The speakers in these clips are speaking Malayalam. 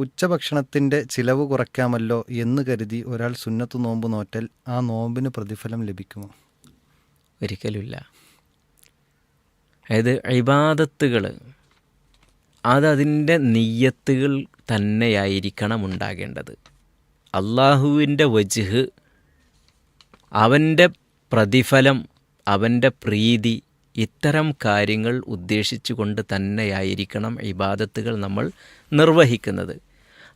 ഉച്ചഭക്ഷണത്തിന്റെ ചിലവ് കുറയ്ക്കാമല്ലോ എന്ന് കരുതി ഒരാൾ സുന്നത്ത് നോമ്പ് നോറ്റാൽ ആ നോമ്പിന് പ്രതിഫലം ലഭിക്കുമോ? ഒരിക്കലുമില്ല. അതായത് ഇബാദത്തുകൾ അതതിന്റെ നെയ്യത്തുകൾ തന്നെയായിരിക്കണം ഉണ്ടാകേണ്ടത്. അള്ളാഹുവിന്റെ വജ്ഹ് അവന്റെ പ്രതിഫലം അവന്റെ പ്രീതി ഇത്തരം കാര്യങ്ങൾ ഉദ്ദേശിച്ചുകൊണ്ട് തന്നെയായിരിക്കണം ഇബാദത്തുകൾ നമ്മൾ നിർവഹിക്കുന്നത്.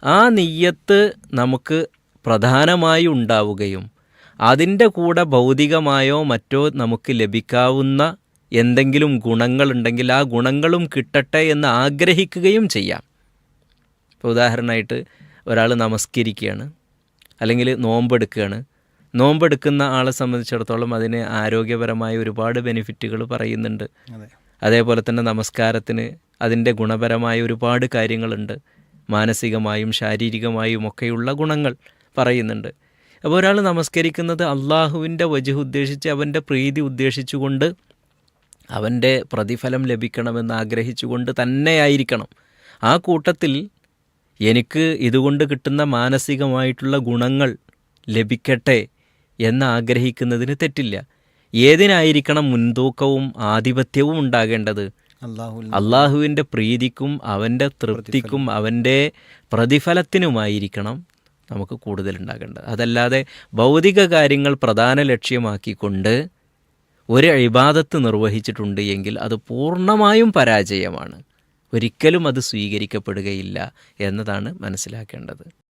ആ നെയ്യത്ത് നമുക്ക് പ്രധാനമായി ഉണ്ടാവുകയും അതിന്റെ കൂടെ ഭൗതികമായോ മറ്റോ നമുക്ക് ലഭിക്കാവുന്ന എന്തെങ്കിലും ഗുണങ്ങളുണ്ടെങ്കിൽ ആ ഗുണങ്ങളും കിട്ടട്ടെ എന്ന് ആഗ്രഹിക്കുകയും ചെയ്യാം. ഇപ്പോൾ ഉദാഹരണമായിട്ട് ഒരാൾ നമസ്കരിക്കുകയാണ് അല്ലെങ്കിൽ നോമ്പെടുക്കുകയാണ്. നോമ്പെടുക്കുന്ന ആളെ സംബന്ധിച്ചിടത്തോളം അതിന് ആരോഗ്യപരമായ ഒരുപാട് ബെനിഫിറ്റുകൾ പറയുന്നുണ്ട്. അതേപോലെ തന്നെ നമസ്കാരത്തിന് അതിന്റെ ഗുണപരമായ ഒരുപാട് കാര്യങ്ങളുണ്ട്. മാനസികമായും ശാരീരികമായും ഒക്കെയുള്ള ഗുണങ്ങൾ പറയുന്നുണ്ട്. അപ്പോൾ ഒരാൾ നമസ്കരിക്കുന്നത് അള്ളാഹുവിന്റെ വജുഹ് ഉദ്ദേശിച്ച് അവന്റെ പ്രീതി ഉദ്ദേശിച്ചുകൊണ്ട് അവന്റെ പ്രതിഫലം ലഭിക്കണമെന്ന് ആഗ്രഹിച്ചുകൊണ്ട് തന്നെയായിരിക്കണം. ആ കൂട്ടത്തിൽ എനിക്ക് ഇതുകൊണ്ട് കിട്ടുന്ന മാനസികമായിട്ടുള്ള ഗുണങ്ങൾ ലഭിക്കട്ടെ എന്ന് ആഗ്രഹിക്കുന്നതിന് തെറ്റില്ല. ഏതിനായിരിക്കണം മുൻതൂക്കവും ആധിപത്യവും ഉണ്ടാകേണ്ടത്? അള്ളാഹുവിന്റെ പ്രീതിക്കും അവന്റെ തൃപ്തിക്കും അവന്റെ പ്രതിഫലത്തിനുമായിരിക്കണം നമുക്ക് കൂടുതൽ ഉണ്ടാകേണ്ടത് അതല്ലാതെ ഭൗതിക കാര്യങ്ങൾ പ്രധാന ലക്ഷ്യമാക്കിക്കൊണ്ട് ഒരു ഇബാദത്ത് നിർവഹിച്ചിട്ടുണ്ട് എങ്കിൽ അത് പൂർണമായും പരാജയമാണ്. ഒരിക്കലും അത് സ്വീകരിക്കപ്പെടുകയില്ല എന്നതാണ് മനസ്സിലാക്കേണ്ടത്.